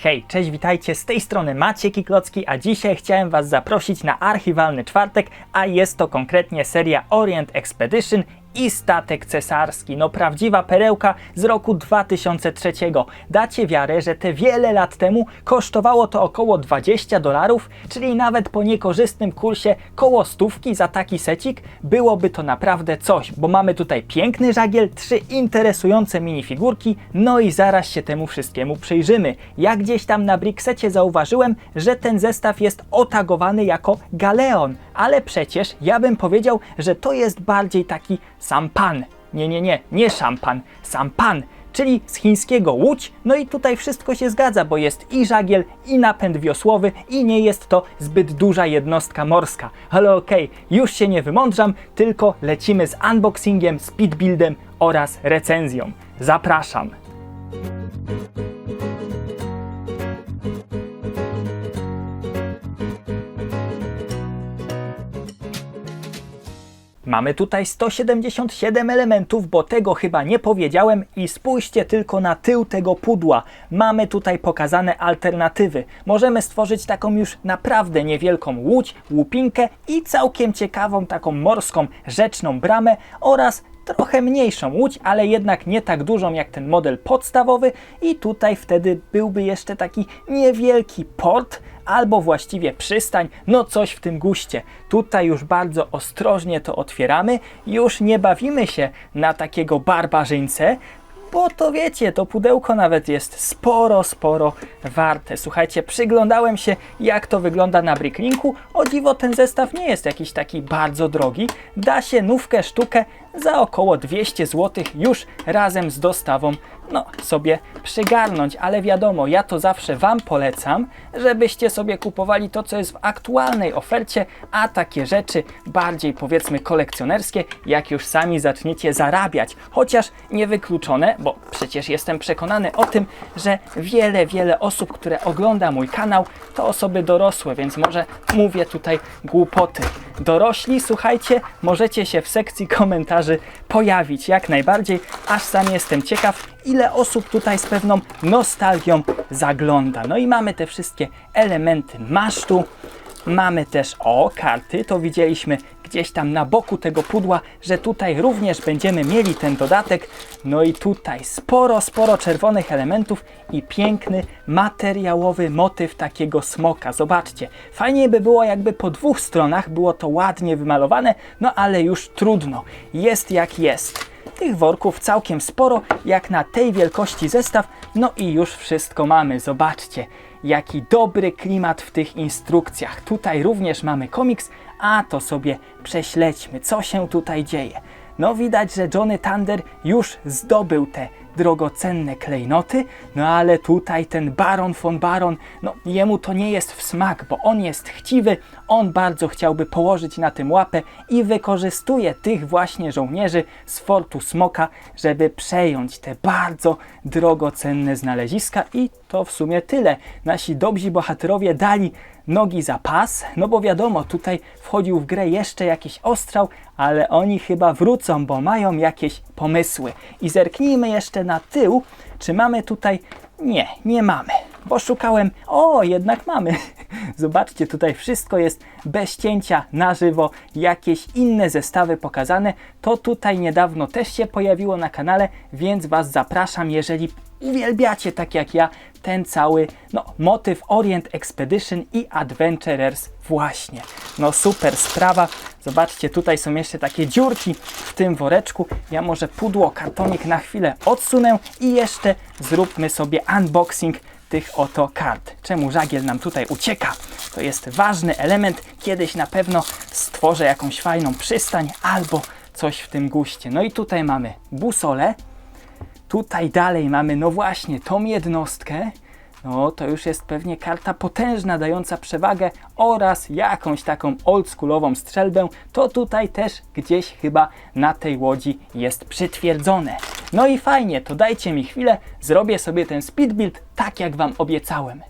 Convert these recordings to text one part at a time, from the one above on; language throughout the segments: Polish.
Hej, cześć, witajcie, z tej strony Maciek i Klocki, a dzisiaj chciałem Was zaprosić na archiwalny czwartek, a jest to konkretnie seria Orient Expedition i statek cesarski. No prawdziwa perełka z roku 2003. Dacie wiarę, że te wiele lat temu kosztowało to około 20 dolarów, czyli nawet po niekorzystnym kursie koło stówki za taki secik byłoby to naprawdę coś, bo mamy tutaj piękny żagiel, trzy interesujące minifigurki, no i zaraz się temu wszystkiemu przyjrzymy. Ja gdzieś tam na Brixecie zauważyłem, że ten zestaw jest otagowany jako Galeon, ale przecież ja bym powiedział, że to jest bardziej taki sampan. Nie, nie, nie, nie szampan, sampan, czyli z chińskiego łódź. No i tutaj wszystko się zgadza, bo jest i żagiel, i napęd wiosłowy, i nie jest to zbyt duża jednostka morska. Ale okej, okay, już się nie wymądrzam, tylko lecimy z unboxingiem, speedbuildem oraz recenzją. Zapraszam! Mamy tutaj 177 elementów, bo tego chyba nie powiedziałem i spójrzcie tylko na tył tego pudła. Mamy tutaj pokazane alternatywy. Możemy stworzyć taką już naprawdę niewielką łódź, łupinkę i całkiem ciekawą taką morską rzeczną bramę oraz trochę mniejszą łódź, ale jednak nie tak dużą jak ten model podstawowy i tutaj wtedy byłby jeszcze taki niewielki port, albo właściwie przystań, no coś w tym guście. Tutaj już bardzo ostrożnie to otwieramy, już nie bawimy się na takiego barbarzyńcę, bo to wiecie, to pudełko nawet jest sporo, sporo warte. Słuchajcie, przyglądałem się jak to wygląda na Bricklinku. O dziwo ten zestaw nie jest jakiś taki bardzo drogi. Da się nówkę sztukę za około 200 zł już razem z dostawą no, sobie przygarnąć, ale wiadomo, ja to zawsze Wam polecam, żebyście sobie kupowali to, co jest w aktualnej ofercie, a takie rzeczy bardziej powiedzmy kolekcjonerskie, jak już sami zaczniecie zarabiać. Chociaż niewykluczone, bo przecież jestem przekonany o tym, że wiele, wiele osób, które ogląda mój kanał, to osoby dorosłe, więc może mówię tutaj głupoty. Dorośli, słuchajcie, możecie się w sekcji komentarzy pojawić jak najbardziej, aż sam jestem ciekaw, ile osób tutaj z pewną nostalgią zagląda. No i mamy te wszystkie elementy masztu, Mamy też o karty, to widzieliśmy gdzieś tam na boku tego pudła, że tutaj również będziemy mieli ten dodatek. No i tutaj sporo, sporo czerwonych elementów i piękny materiałowy motyw takiego smoka. Zobaczcie, fajnie by było jakby po dwóch stronach było to ładnie wymalowane, no ale już trudno. Jest jak jest. Tych worków całkiem sporo, jak na tej wielkości zestaw, no i już wszystko mamy. Zobaczcie, jaki dobry klimat w tych instrukcjach. Tutaj również mamy komiks, a to sobie prześledźmy, co się tutaj dzieje. No widać, że Johnny Thunder już zdobył te drogocenne klejnoty, no ale tutaj ten Baron von Baron, no jemu to nie jest w smak, bo on jest chciwy, on bardzo chciałby położyć na tym łapę i wykorzystuje tych właśnie żołnierzy z Fortu Smoka, żeby przejąć te bardzo drogocenne znaleziska i to w sumie tyle. Nasi dobrzy bohaterowie dali nogi za pas, no bo wiadomo, tutaj wchodził w grę jeszcze jakiś ostrzał, ale oni chyba wrócą, bo mają jakieś pomysły. I zerknijmy jeszcze na tył, czy mamy tutaj... Nie, nie mamy, bo szukałem... O, jednak mamy. Zobaczcie, tutaj wszystko jest bez cięcia na żywo, jakieś inne zestawy pokazane. To tutaj niedawno też się pojawiło na kanale, więc Was zapraszam, jeżeli uwielbiacie tak jak ja ten cały no, motyw Orient Expedition i Adventurers właśnie. No super sprawa. Zobaczcie, tutaj są jeszcze takie dziurki w tym woreczku. Ja może pudło, kartonik na chwilę odsunę i jeszcze zróbmy sobie unboxing tych oto kart. Czemu żagiel nam tutaj ucieka? To jest ważny element. Kiedyś na pewno stworzę jakąś fajną przystań albo coś w tym guście. No i tutaj mamy busolę, Tutaj dalej mamy, no właśnie, tą jednostkę. No to już jest pewnie karta potężna, dająca przewagę oraz jakąś taką oldschoolową strzelbę. To tutaj też gdzieś chyba na tej łodzi jest przytwierdzone. No i fajnie, to dajcie mi chwilę, zrobię sobie ten speed build tak jak Wam obiecałem.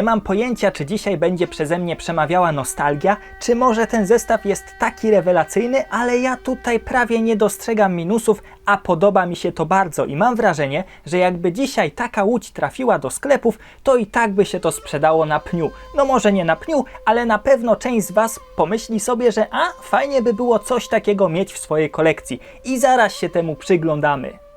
Nie mam pojęcia, czy dzisiaj będzie przeze mnie przemawiała nostalgia, czy może ten zestaw jest taki rewelacyjny, ale ja tutaj prawie nie dostrzegam minusów, a podoba mi się to bardzo i mam wrażenie, że jakby dzisiaj taka łódź trafiła do sklepów, to i tak by się to sprzedało na pniu. No może nie na pniu, ale na pewno część z Was pomyśli sobie, że a, fajnie by było coś takiego mieć w swojej kolekcji i zaraz się temu przyglądamy.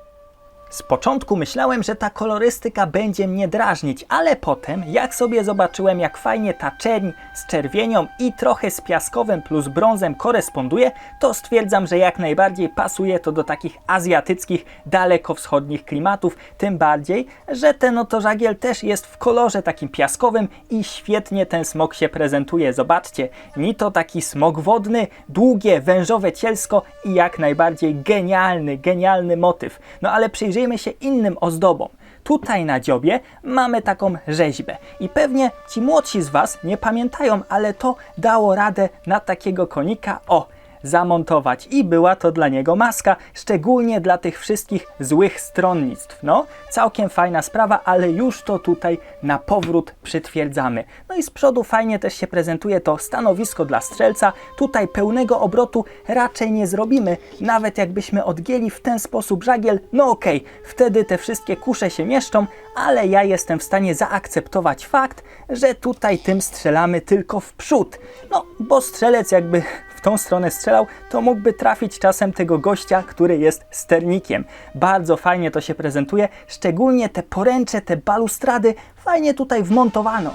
Z początku myślałem, że ta kolorystyka będzie mnie drażnić, ale potem, jak sobie zobaczyłem, jak fajnie ta czerń z czerwienią i trochę z piaskowym plus brązem koresponduje, to stwierdzam, że jak najbardziej pasuje to do takich azjatyckich, dalekowschodnich klimatów. Tym bardziej, że ten oto żagiel też jest w kolorze takim piaskowym i świetnie ten smok się prezentuje. Zobaczcie, ni to taki smok wodny, długie, wężowe cielsko i jak najbardziej genialny, genialny motyw. No ale przyjrzyjmy się innym ozdobom. Tutaj na dziobie mamy taką rzeźbę i pewnie ci młodsi z Was nie pamiętają, ale to dało radę na takiego konika. O, zamontować i była to dla niego maska, szczególnie dla tych wszystkich złych stronnictw. No, całkiem fajna sprawa, ale już to tutaj na powrót przytwierdzamy. No i z przodu fajnie też się prezentuje to stanowisko dla strzelca. Tutaj pełnego obrotu raczej nie zrobimy, nawet jakbyśmy odgięli w ten sposób żagiel, no okej, okay, wtedy te wszystkie kusze się mieszczą, ale ja jestem w stanie zaakceptować fakt, że tutaj tym strzelamy tylko w przód. No, bo strzelec jakby tą stronę strzelał, to mógłby trafić czasem tego gościa, który jest sternikiem. Bardzo fajnie to się prezentuje, szczególnie te poręcze, te balustrady fajnie tutaj wmontowano.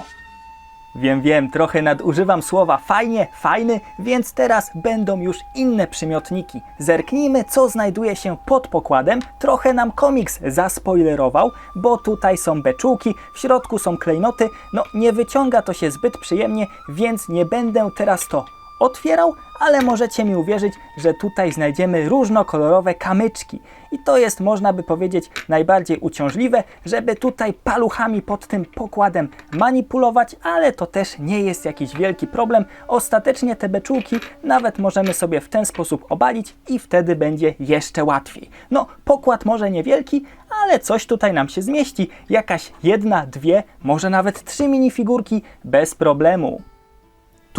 Wiem, wiem, trochę nadużywam słowa fajnie, fajny, więc teraz będą już inne przymiotniki. Zerknijmy, co znajduje się pod pokładem. Trochę nam komiks zaspoilerował, bo tutaj są beczułki, w środku są klejnoty. No, nie wyciąga to się zbyt przyjemnie, więc nie będę teraz to otwierał, ale możecie mi uwierzyć, że tutaj znajdziemy różnokolorowe kamyczki. I to jest, można by powiedzieć, najbardziej uciążliwe, żeby tutaj paluchami pod tym pokładem manipulować, ale to też nie jest jakiś wielki problem. Ostatecznie te beczułki nawet możemy sobie w ten sposób obalić i wtedy będzie jeszcze łatwiej. No, pokład może niewielki, ale coś tutaj nam się zmieści. Jakaś jedna, dwie, może nawet trzy minifigurki bez problemu.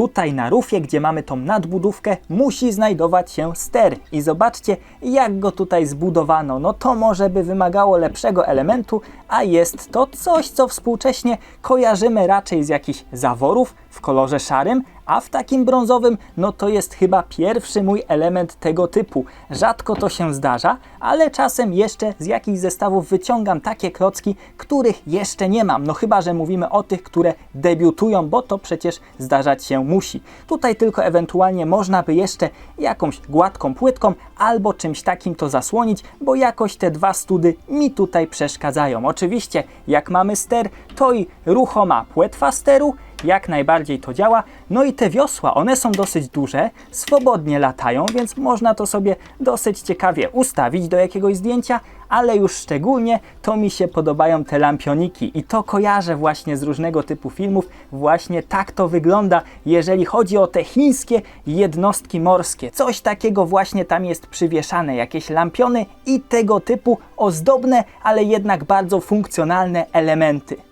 Tutaj na rufie, gdzie mamy tą nadbudówkę, musi znajdować się ster. I zobaczcie, jak go tutaj zbudowano. No to może by wymagało lepszego elementu, a jest to coś, co współcześnie kojarzymy raczej z jakichś zaworów w kolorze szarym, a w takim brązowym, no to jest chyba pierwszy mój element tego typu. Rzadko to się zdarza, ale czasem jeszcze z jakichś zestawów wyciągam takie klocki, których jeszcze nie mam. No chyba, że mówimy o tych, które debiutują, bo to przecież zdarzać się musi. Tutaj tylko ewentualnie można by jeszcze jakąś gładką płytką albo czymś takim to zasłonić, bo jakoś te dwa study mi tutaj przeszkadzają. Oczywiście, jak mamy ster, to i ruchoma płetwa steru, jak najbardziej to działa. No i te wiosła, one są dosyć duże, swobodnie latają, więc można to sobie dosyć ciekawie ustawić do jakiegoś zdjęcia, ale już szczególnie to mi się podobają te lampioniki i to kojarzę właśnie z różnego typu filmów. Właśnie tak to wygląda, jeżeli chodzi o te chińskie jednostki morskie. Coś takiego właśnie tam jest przywieszane, jakieś lampiony i tego typu ozdobne, ale jednak bardzo funkcjonalne elementy.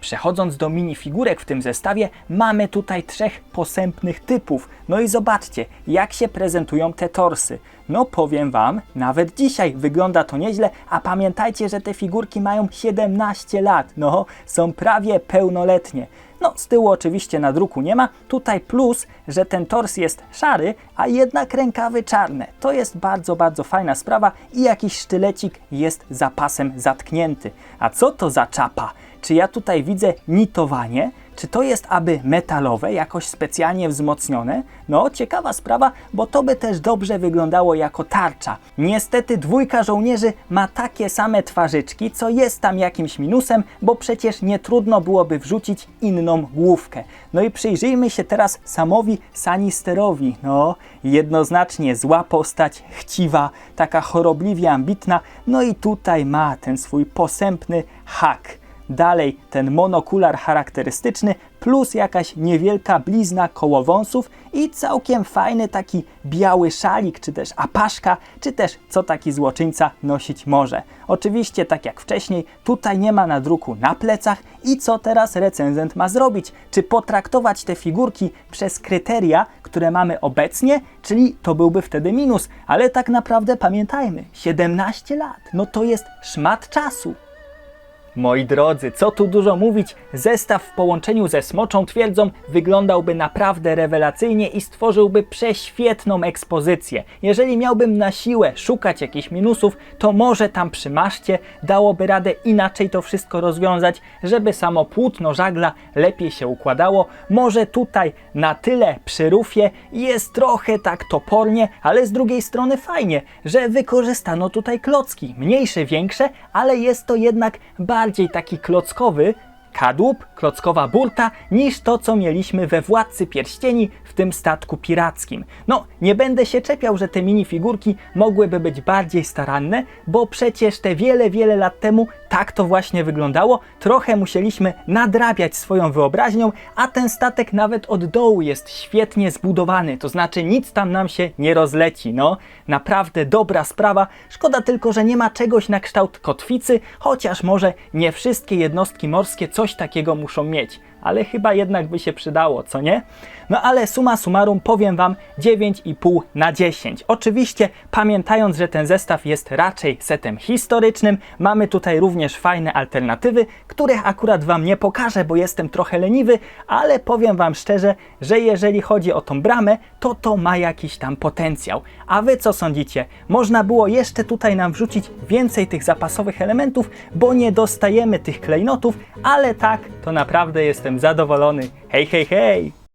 Przechodząc do minifigurek w tym zestawie, mamy tutaj trzech posępnych typów. No i zobaczcie, jak się prezentują te torsy. No powiem Wam, nawet dzisiaj wygląda to nieźle, a pamiętajcie, że te figurki mają 17 lat. No, są prawie pełnoletnie. No, z tyłu oczywiście na druku nie ma. Tutaj plus, że ten tors jest szary, a jednak rękawy czarne. To jest bardzo, bardzo fajna sprawa i jakiś sztylecik jest zapasem zatknięty. A co to za czapa? Czy ja tutaj widzę nitowanie? Czy to jest aby metalowe, jakoś specjalnie wzmocnione? No, ciekawa sprawa, bo to by też dobrze wyglądało jako tarcza. Niestety dwójka żołnierzy ma takie same twarzyczki, co jest tam jakimś minusem, bo przecież nie trudno byłoby wrzucić inną główkę. No i przyjrzyjmy się teraz samowi Sanisterowi. No, jednoznacznie zła postać, chciwa, taka chorobliwie ambitna. No i tutaj ma ten swój posępny hak. Dalej ten monokular charakterystyczny, plus jakaś niewielka blizna koło wąsów i całkiem fajny taki biały szalik, czy też apaszka, czy też co taki złoczyńca nosić może. Oczywiście, tak jak wcześniej, tutaj nie ma nadruku na plecach i co teraz recenzent ma zrobić? Czy potraktować te figurki przez kryteria, które mamy obecnie, czyli to byłby wtedy minus, ale tak naprawdę pamiętajmy, 17 lat, no to jest szmat czasu. Moi drodzy, co tu dużo mówić, zestaw w połączeniu ze Smoczą Twierdzą wyglądałby naprawdę rewelacyjnie i stworzyłby prześwietną ekspozycję. Jeżeli miałbym na siłę szukać jakichś minusów, to może tam przy maszcie dałoby radę inaczej to wszystko rozwiązać, żeby samo płótno żagla lepiej się układało. Może tutaj na tyle przy rufie jest trochę tak topornie, ale z drugiej strony fajnie, że wykorzystano tutaj klocki, mniejsze, większe, ale jest to jednak bardziej taki klockowy kadłub, klockowa burta, niż to, co mieliśmy we Władcy Pierścieni w tym statku pirackim. No, nie będę się czepiał, że te minifigurki mogłyby być bardziej staranne, bo przecież te wiele, wiele lat temu tak to właśnie wyglądało. Trochę musieliśmy nadrabiać swoją wyobraźnią, a ten statek nawet od dołu jest świetnie zbudowany, to znaczy nic tam nam się nie rozleci. No, naprawdę dobra sprawa. Szkoda tylko, że nie ma czegoś na kształt kotwicy, chociaż może nie wszystkie jednostki morskie coś takiego muszą mieć. Ale chyba jednak by się przydało, co nie? No ale suma summarum powiem Wam 9,5 na 10. Oczywiście pamiętając, że ten zestaw jest raczej setem historycznym, mamy tutaj również fajne alternatywy, których akurat Wam nie pokażę, bo jestem trochę leniwy, ale powiem Wam szczerze, że jeżeli chodzi o tą bramę, to to ma jakiś tam potencjał. A Wy co sądzicie? Można było jeszcze tutaj nam wrzucić więcej tych zapasowych elementów, bo nie dostajemy tych klejnotów, ale tak, to naprawdę jestem zadowolony. Hej, hej, hej!